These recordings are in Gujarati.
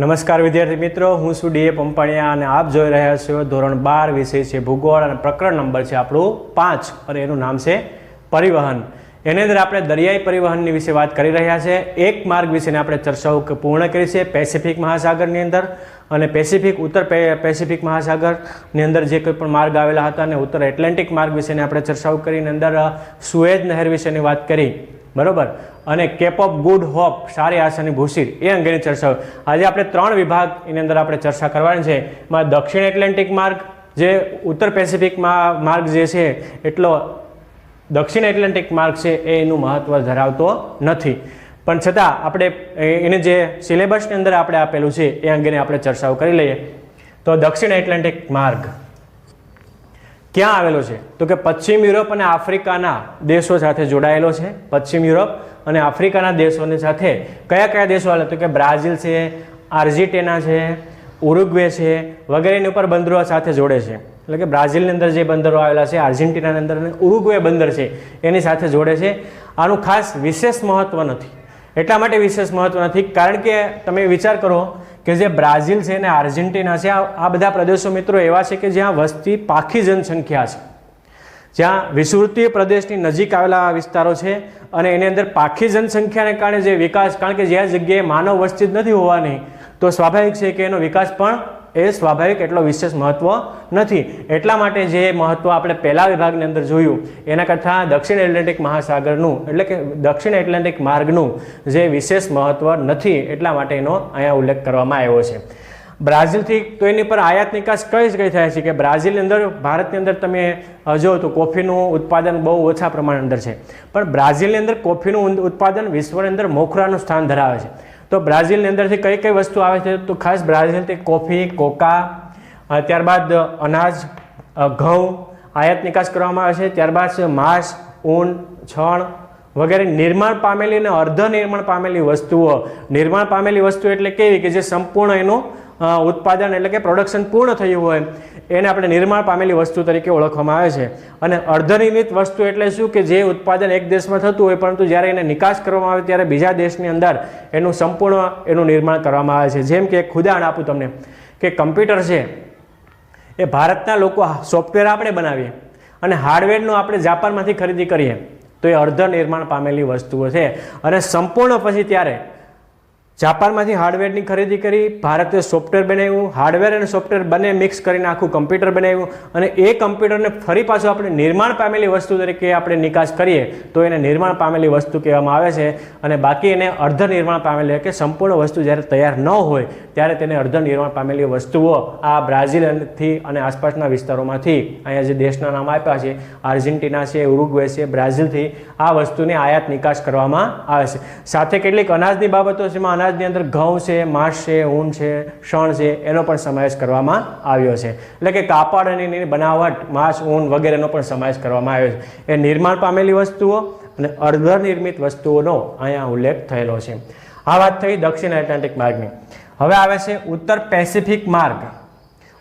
નમસ્કાર વિદ્યાર્થી મિત્રો, હું છું ડીએ પંપાણિયા અને આપ જોઈ રહ્યા છો ધોરણ બાર વિષય છે ભૂગોળ અને પ્રકરણ નંબર છે આપણું પાંચ અને એનું નામ છે પરિવહન. એની અંદર આપણે દરિયાઈ પરિવહનની વિશે વાત કરી રહ્યા છે. એક માર્ગ વિશેની આપણે ચર્ચાઓ પૂર્ણ કરી છે પેસિફિક મહાસાગરની અંદર અને પેસિફિક ઉત્તર પેસિફિક મહાસાગરની અંદર જે કોઈ પણ માર્ગ આવેલા હતા અને ઉત્તર એટલાન્ટિક માર્ગ વિશેની આપણે ચર્ચાઓ કરીને અંદર સુએજ નહેર વિશેની વાત કરી. બરોબર? અને કેપ ઓફ ગુડ હોપ સારી આશાની ભૂસીર એ અંગેની ચર્ચાઓ આજે આપણે ત્રણ વિભાગ એની અંદર આપણે ચર્ચા કરવાની છે. એમાં દક્ષિણ એટલાન્ટિક માર્ગ, જે ઉત્તર પેસિફિકમાં માર્ગ જે છે, એટલો દક્ષિણ એટલાન્ટિક માર્ગ છે, એ એનું મહત્ત્વ ધરાવતો નથી. પણ છતાં આપણે એને જે સિલેબસની અંદર આપણે આપેલું છે, એ અંગેની આપણે ચર્ચાઓ કરી લઈએ. તો દક્ષિણ એટલાન્ટિક માર્ગ. ક્યાં આવેલો છે? તો કે પશ્ચિમ યુરોપ અને આફ્રિકાના દેશો સાથે જોડાયેલો છે. પશ્ચિમ યુરોપ અને આફ્રિકાના દેશોની સાથે કયા કયા દેશો આવેલા? તો કે બ્રાઝિલ છે, આર્જેન્ટિના છે, ઉરુગ્વે છે, વગેરેની ઉપર બંદરો સાથે જોડે છે. એટલે કે બ્રાઝિલની અંદર જે બંદરો આવેલા છે, આર્જેન્ટિનાની અંદર અને ઉરુગ્વે બંદર છે, એની સાથે જોડે છે. આનું ખાસ વિશેષ મહત્ત્વ નથી. એટલા માટે વિશેષ મહત્વ નથી. કારણ કે તમે વિચાર કરો કે જે બ્રાઝિલ છે ને આર્જેન્ટિના છે, આ બધા પ્રદેશો મિત્રો એવા છે કે જ્યાં વસ્તી પાખી જનસંખ્યા છે. જ્યાં વિષુવૃત્તીય પ્રદેશની નજીક આવેલા વિસ્તારો છે અને એની અંદર પાખી જનસંખ્યાને કારણે જે વિકાસ કારણ કે જે જગ્યાએ માનવ વસ્તી જ નથી હોવાની, તો સ્વાભાવિક છે કે એનો વિકાસ પણ એ સ્વાભાવિક એટલો વિશેષ મહત્વ નથી. એટલા માટે જે મહત્વ આપણે પહેલા વિભાગની અંદર જોયું, એના કરતાં દક્ષિણ એટલાન્ટિક મહાસાગરનું, એટલે કે દક્ષિણ એટલાન્ટિક માર્ગનું જે વિશેષ મહત્વ નથી, એટલા માટે એનો અહીંયા ઉલ્લેખ કરવામાં આવ્યો છે. બ્રાઝિલથી તો એની પર આયાત નિકાસ કઈ જ કઈ થાય છે કે બ્રાઝિલની અંદર, ભારતની અંદર તમે જો તો કોફીનું ઉત્પાદન બહુ ઓછા પ્રમાણ અંદર છે. પણ બ્રાઝિલની અંદર કોફીનું ઉત્પાદન વિશ્વની અંદર મોખરાનું સ્થાન ધરાવે છે. તો બ્રાઝિલની અંદરથી કઈ કઈ વસ્તુ આવે છે? તો ખાસ બ્રાઝિલથી કોફી, કોકા ત્યારબાદ અનાજ ઘઉં, આયાત નિકાસ કરવામાં આવે છે. ત્યારબાદ માંસ, ઊન, છણ વગેરે નિર્માણ પામેલી અને અર્ધ નિર્માણ પામેલી વસ્તુઓ. નિર્માણ પામેલી વસ્તુ એટલે કેવી? કે જે સંપૂર્ણ એનું ઉત્પાદન એટલે કે પ્રોડક્શન પૂર્ણ થયું હોય, એને આપણે નિર્માણ પામેલી વસ્તુ તરીકે ઓળખવામાં આવે છે. અને અર્ધનિર્મિત વસ્તુ એટલે શું કે જે ઉત્પાદન એક દેશમાં થતું હોય, પરંતુ જ્યારે એને નિકાસ કરવામાં આવે ત્યારે બીજા દેશની અંદર એનું સંપૂર્ણ એનું નિર્માણ કરવામાં આવે છે. જેમ કે એક ઉદાહરણ આપું તમને કે કમ્પ્યુટર છે, એ ભારતના લોકો સોફ્ટવેર આપણે બનાવીએ અને હાર્ડવેરનું આપણે જાપાનમાંથી ખરીદી કરીએ, તો એ અર્ધ નિર્માણ પામેલી વસ્તુઓ છે. અને સંપૂર્ણ પછી ત્યારે જાપાનમાંથી હાર્ડવેરની ખરીદી કરી, ભારતે સોફ્ટવેર બનાવ્યું, હાર્ડવેર અને સોફ્ટવેર બંને મિક્સ કરીને આખું કમ્પ્યુટર બનાવ્યું અને એ કમ્પ્યુટરને ફરી પાછું આપણે નિર્માણ પામેલી વસ્તુ તરીકે આપણે નિકાસ કરીએ, તો એને નિર્માણ પામેલી વસ્તુ કહેવામાં આવે છે અને બાકી એને અર્ધ નિર્માણ પામેલી કે સંપૂર્ણ વસ્તુ જ્યારે તૈયાર ન હોય, ત્યારે તેને અર્ધ નિર્માણ પામેલી વસ્તુઓ આ બ્રાઝિલથી અને આસપાસના વિસ્તારોમાંથી અહીંયા જે દેશના નામ આપ્યા છે, આર્જેન્ટિના છે, ઉરુગ્વે છે, બ્રાઝિલથી આ વસ્તુની આયાત નિકાસ કરવામાં આવે છે. સાથે કેટલીક અનાજની બાબતો છે એમાં અનાજની અંદર ઘઉં છે, માંસ છે, ઊન છે, શણ છે, એનો પણ સમાવેશ કરવામાં આવ્યો છે. એટલે કે કાપડ અને એની બનાવટ, માંસ, ઊન વગેરેનો પણ સમાવેશ કરવામાં આવ્યો છે. એ નિર્માણ પામેલી વસ્તુઓ અને અર્ધનિર્મિત વસ્તુઓનો અહીંયા ઉલ્લેખ થયેલો છે. આ વાત થઈ દક્ષિણ એટલાન્ટિક માર્ગની. હવે આવે છે ઉત્તર પેસિફિક માર્ગ.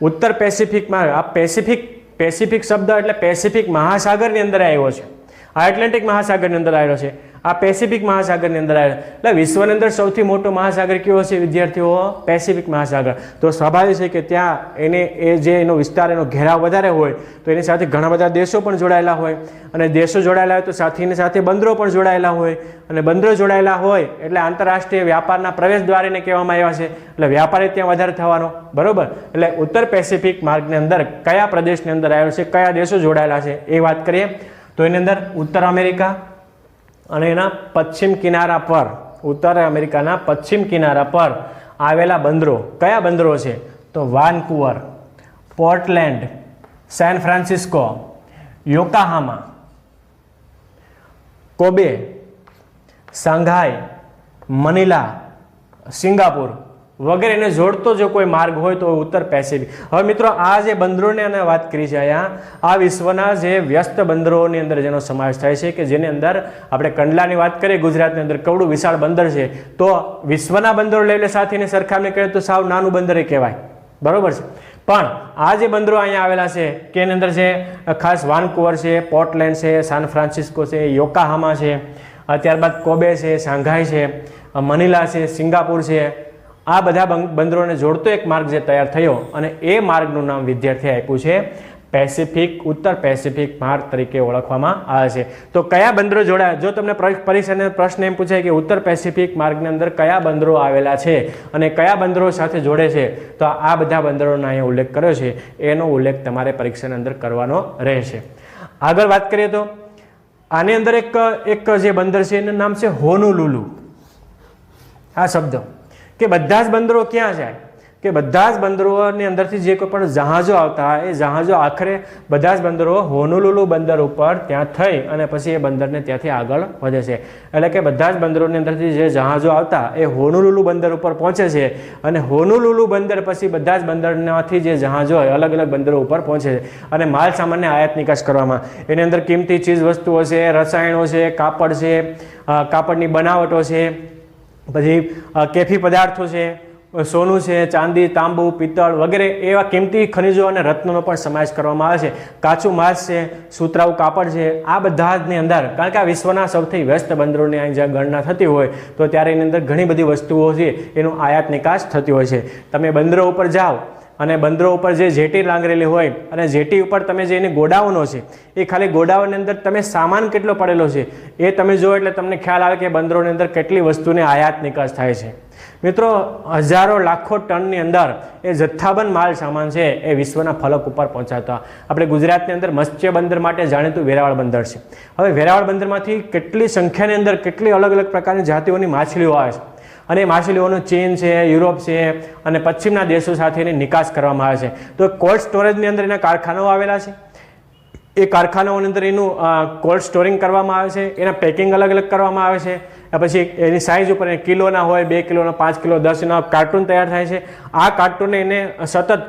ઉત્તર પેસિફિક માર્ગ. આ પેસિફિક પેસિફિક શબ્દ એટલે પેસિફિક મહાસાગરની અંદર આવ્યો છે. આ એટલાન્ટિક મહાસાગરની અંદર આવ્યો છે. આ પેસિફિક મહાસાગરની અંદર આવ્યો એટલે વિશ્વની અંદર સૌથી મોટો મહાસાગર કયો છે, વિદ્યાર્થીઓ? પેસિફિક મહાસાગર. તો સ્વાભાવિક છે કે ત્યાં એને એ જે એનો વિસ્તાર, એનો ઘેરાવ વધારે હોય, તો એની સાથે ઘણા બધા દેશો પણ જોડાયેલા હોય. અને દેશો જોડાયેલા હોય તો સાથીની સાથે બંદરો પણ જોડાયેલા હોય. અને બંદરો જોડાયેલા હોય એટલે આંતરરાષ્ટ્રીય વ્યાપારના પ્રવેશ દ્વારેને કહેવામાં આવ્યા છે. એટલે વ્યાપારી ત્યાં વધારે થવાનો. બરોબર? એટલે ઉત્તર પેસિફિક માર્ગની અંદર કયા પ્રદેશની અંદર આવ્યો છે, કયા દેશો જોડાયેલા છે, એ વાત કરીએ. તો એની અંદર ઉત્તર અમેરિકા અને એના પશ્ચિમ કિનારા પર, ઉત્તર અમેરિકાના પશ્ચિમ કિનારા પર આવેલા બંદરો. કયા બંદરો છે? તો Vancouver, Portland, San Francisco, Yokohama, Kobe Shanghai Manila, Singapore. વગેરેને જોડતો જો કોઈ માર્ગ હોય તો ઉત્તર પેસિફિક. હવે મિત્રો, આ જે બંદરોની અને વાત કરી છે અહીંયા, આ વિશ્વના જે વ્યસ્ત બંદરોની અંદર જેનો સમાવેશ થાય છે, કે જેની અંદર આપણે કંડલાની વાત કરીએ, ગુજરાતની અંદર કવડું વિશાળ બંદર છે, તો વિશ્વના બંદરો લઈ લે સાથેની સરખામણી કરીએ તો સાવ નાનું બંદર કહેવાય. બરોબર છે? પણ આ જે બંદરો અહીંયા આવેલા છે, કે એની અંદર છે ખાસ વાનકુવર છે, પોર્ટલેન્ડ છે, સાન ફ્રાન્સિસ્કો છે, યોકાહામા છે, ત્યારબાદ કોબે છે, શાંઘાઈ છે, મનીલા છે, સિંગાપુર છે આ બધા બંદરોને જોડતો એક માર્ગ જે તૈયાર થયો અને એ માર્ગનું નામ વિદ્યાર્થીએ આપ્યું છે પેસિફિક ઉત્તર પેસિફિક માર્ગ તરીકે ઓળખવામાં આવે છે. તો કયા બંદરો જોડાયા જો તમને પ્ર- પરીક્ષાને પ્રશ્ન એમ પૂછાય કે ઉત્તર પેસિફિક માર્ગની અંદર કયા બંદરો આવેલા છે અને કયા બંદરો સાથે જોડે છે, તો આ બધા બંદરોનો અહીંયા ઉલ્લેખ કર્યો છે. એનો ઉલ્લેખ તમારે પરીક્ષાની અંદર કરવાનો રહેશે. આગળ વાત કરીએ તો, આની અંદર એક એક જે બંદર છે, એનું નામ છે હોનુલુલુ. આ શબ્દ. કે બધા જ બંદરો ક્યાં જાય? કે બધા જ બંદરોની અંદરથી જે કોઈ પણ જહાજો આવતા એ જહાજો આખરે બધા જ બંદરો હોનુલુલુ બંદર ઉપર ત્યાં થઈ અને પછી એ બંદરને ત્યાંથી આગળ વધે છે. એટલે કે બધા જ બંદરોની અંદરથી જે જહાજો આવતા, એ હોનુલુલુ બંદર ઉપર પહોંચે છે અને હોનુલુલુ બંદર પછી બધા જ બંદરમાંથી જે જહાજો હોય અલગ અલગ બંદરો ઉપર પહોંચે છે. અને માલ સામાનને આયાત નિકાસ કરવામાં. એની અંદર કિંમતી ચીજ વસ્તુઓ છે, રસાયણો છે, કાપડ છે કાપડની બનાવટો છે પછી કેફી પદાર્થો છે, સોનું છે, ચાંદી, તાંબુ, પિત્તળ વગેરે એવા કિંમતી ખનિજો અને રત્નોનો પણ સમાવેશ કરવામાં આવે છે. કાચું માંસ છે, સુતરાઉ કાપડ છે, આ બધાની અંદર, કારણ કે આ વિશ્વના સૌથી વ્યસ્ત બંદરોની અહીં જ્યાં ગણના થતી હોય, તો ત્યારે એની અંદર ઘણી બધી વસ્તુઓ છે, એનું આયાત નિકાસ થતી હોય છે. તમે બંદરો ઉપર જાઓ અને બંદરો ઉપર જે જેટી લાંગરેલી હોય અને જેટી ઉપર તમે જે એની ગોડાઉનો છે, એ ખાલી ગોડાઉનની અંદર તમે સામાન કેટલો પડેલો છે, એ તમે જો એટલે તમને ખ્યાલ આવે કે બંદરોની અંદર કેટલી વસ્તુની આયાત નિકાસ થાય છે. મિત્રો, હજારો, લાખો ટનની અંદર એ જથ્થાબંધ માલ સામાન છે, એ વિશ્વના ફલક ઉપર પહોંચાતા. આપણે ગુજરાતની અંદર મત્સ્ય બંદર માટે જાણીતું વેરાવળ બંદર છે. હવે વેરાવળ બંદરમાંથી કેટલી સંખ્યાની અંદર કેટલી અલગ અલગ પ્રકારની જાતિઓની માછલીઓ આવે છે. અને માછલીઓનો ચીન છે, યુરોપ છે અને પશ્ચિમના દેશો સાથે એની નિકાસ કરવામાં આવે છે. તો કોલ્ડ સ્ટોરેજની અંદર એના કારખાનાઓ આવેલા છે. એ કારખાનાઓની અંદર એનું કોલ્ડ સ્ટોરિંગ કરવામાં આવે છે. એના પેકિંગ અલગ અલગ કરવામાં આવે છે. પછી એની સાઇઝ ઉપર કિલોના હોય, બે કિલોના, પાંચ કિલો, દસના કાર્ટૂન તૈયાર થાય છે. આ કાર્ટૂનને એને સતત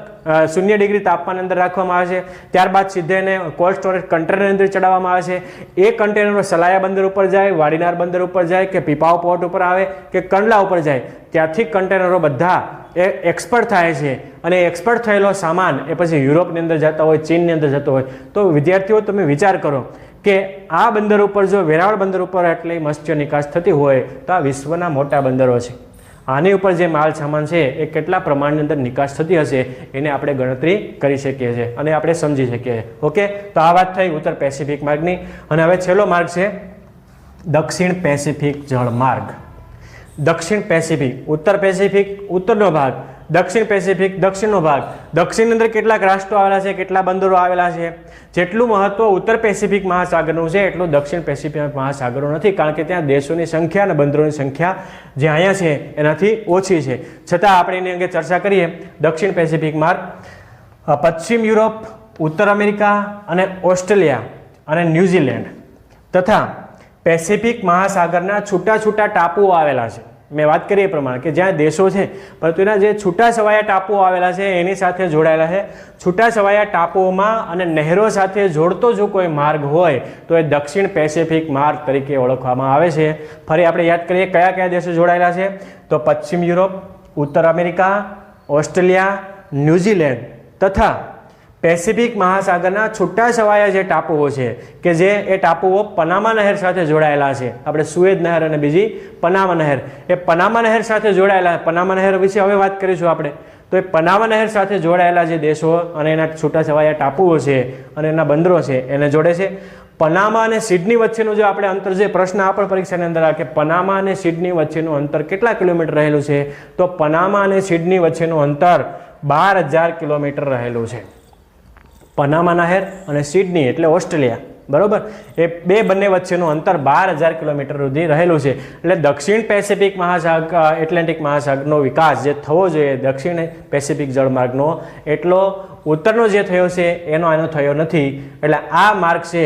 શૂન્ય ડિગ્રી તાપમાન અંદર રાખવામાં આવે છે. ત્યારબાદ સીધે એને કોલ્ડ સ્ટોરેજ કન્ટેનર અંદર ચડાવવામાં આવે છે. એ કન્ટેનરો સલાયા બંદર ઉપર જાય, વાડીનાર બંદર ઉપર જાય કે પીપાવ પોર્ટ ઉપર આવે કે કંડલા ઉપર જાય, ત્યાંથી કન્ટેનરો બધા એ એક્સપર્ટ થાય છે. અને એક્સપર્ટ થયેલો સામાન એ પછી યુરોપની અંદર જતા હોય, ચીનની અંદર જતો હોય. તો વિદ્યાર્થીઓ, તમે વિચાર કરો કે આ બંદર ઉપર જો વેરાવળ બંદર ઉપર આટલી મત્સ્ય નિકાસ થતી હોય તો આ વિશ્વના મોટા બંદરો છે. આની ઉપર જે માલ સામાન છે એ કેટલા પ્રમાણની અંદર નિકાસ થતી હશે એને આપણે ગણતરી કરી શકીએ છીએ અને આપણે સમજી શકીએ છીએ. ઓકે? તો આ વાત થઈ ઉત્તર પેસિફિક માર્ગની. અને હવે છેલ્લો માર્ગ છે દક્ષિણ પેસિફિક જળમાર્ગ. દક્ષિણ પેસિફિક, ઉત્તર પેસિફિક, ઉત્તરનો ભાગ. દક્ષિણ પેસિફિક, દક્ષિણનો ભાગ. દક્ષિણની અંદર કેટલાક રાષ્ટ્રો આવેલા છે, કેટલા બંદરો આવેલા છે? જેટલું મહત્વ ઉત્તર પેસિફિક મહાસાગરનું છે, એટલું દક્ષિણ પેસિફિક મહાસાગરનું નથી, કારણ કે ત્યાં દેશોની સંખ્યા અને બંદરોની સંખ્યા જે અહીંયા છે, એનાથી ઓછી છે. છતાં આપણે એની અંગે ચર્ચા કરીએ. દક્ષિણ પેસિફિક માર્ગ પશ્ચિમ યુરોપ, ઉત્તર અમેરિકા અને ઓસ્ટ્રેલિયા અને ન્યૂઝીલેન્ડ. તથા પેસિફિક મહાસાગરના છૂટા છૂટા ટાપુઓ આવેલા છે. મેં વાત કરી એ પ્રમાણે કે જ્યાં દેશો છે, પરંતુ એના જે છૂટા છવાયા ટાપુઓ આવેલા છે, એની સાથે જોડાયેલા છે. છૂટા છવાયા ટાપુઓમાં અને નહેરો સાથે જોડતો જો કોઈ માર્ગ હોય, તો એ દક્ષિણ પેસિફિક માર્ગ તરીકે ઓળખવામાં આવે છે. ફરી આપણે યાદ કરીએ કયા કયા દેશો જોડાયેલા છે? તો પશ્ચિમ યુરોપ, ઉત્તર અમેરિકા, ઓસ્ટ્રેલિયા, ન્યૂઝીલેન્ડ તથા પેસિફિક મહાસાગરના છૂટા છવાયા જે ટાપુઓ છે, કે જે એ ટાપુઓ પનામા નહેર સાથે જોડાયેલા છે. આપણે સુએજ નહેર અને બીજી પનામા નહેર. એ પનામા નહેર સાથે જોડાયેલા, પનામા નહેર વિશે હવે વાત કરીશું આપણે. તો એ પનામા નહેર સાથે જોડાયેલા જે દેશો અને એના છૂટા છવાયા ટાપુઓ છે અને એના બંદરો છે, એને જોડે છે. પનામા અને સિડની વચ્ચેનું જો આપણે અંતર જે પ્રશ્ન આપણ પરીક્ષાની અંદર આવે કે પનામા અને સિડની વચ્ચેનું અંતર કેટલા કિલોમીટર રહેલું છે? તો પનામા અને સિડની વચ્ચેનું અંતર બાર હજાર કિલોમીટર રહેલું છે. પનામા નહેર અને સિડની એટલે ઓસ્ટ્રેલિયા, બરોબર? એ બે બંને વચ્ચેનું અંતર બાર હજાર કિલોમીટર સુધી રહેલું છે. એટલે દક્ષિણ પેસિફિક મહાસાગર એટલાન્ટિક મહાસાગરનો વિકાસ જે થવો જોઈએ, દક્ષિણ પેસિફિક જળમાર્ગનો, એટલો ઉત્તરનો જે થયો છે, એનો આનો થયો નથી. એટલે આ માર્ગ છે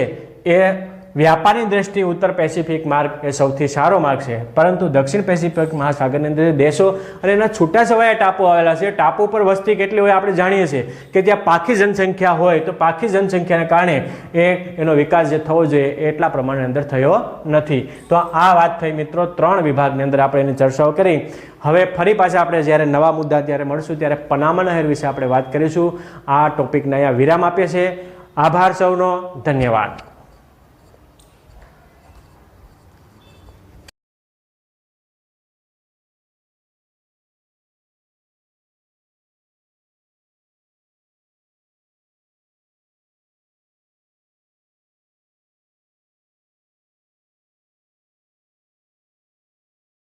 એ વ્યાપારની દ્રષ્ટિએ ઉત્તર પેસિફિક માર્ગ એ સૌથી સારો માર્ગ છે. પરંતુ દક્ષિણ પેસિફિક મહાસાગરની અંદર દેશો અને એના છૂટાછવાયા ટાપુ આવેલા છે, ટાપુ પર વસ્તી કેટલી હોય આપણે જાણીએ છીએ કે ત્યાં પાખી જનસંખ્યા હોય તો પાખી જનસંખ્યાને કારણે એ એનો વિકાસ જે થવો જોઈએ એટલા પ્રમાણે અંદર થયો નથી. તો આ વાત થઈ મિત્રો ત્રણ વિભાગની અંદર આપણે એની ચર્ચાઓ કરી. હવે ફરી પાછા આપણે જ્યારે નવા મુદ્દા ત્યારે મળશું, ત્યારે પનામા નહેર વિશે આપણે વાત કરીશું. આ ટોપિકને અહીંયા વિરામ આપીએ છીએ. આભાર સૌનો. ધન્યવાદ.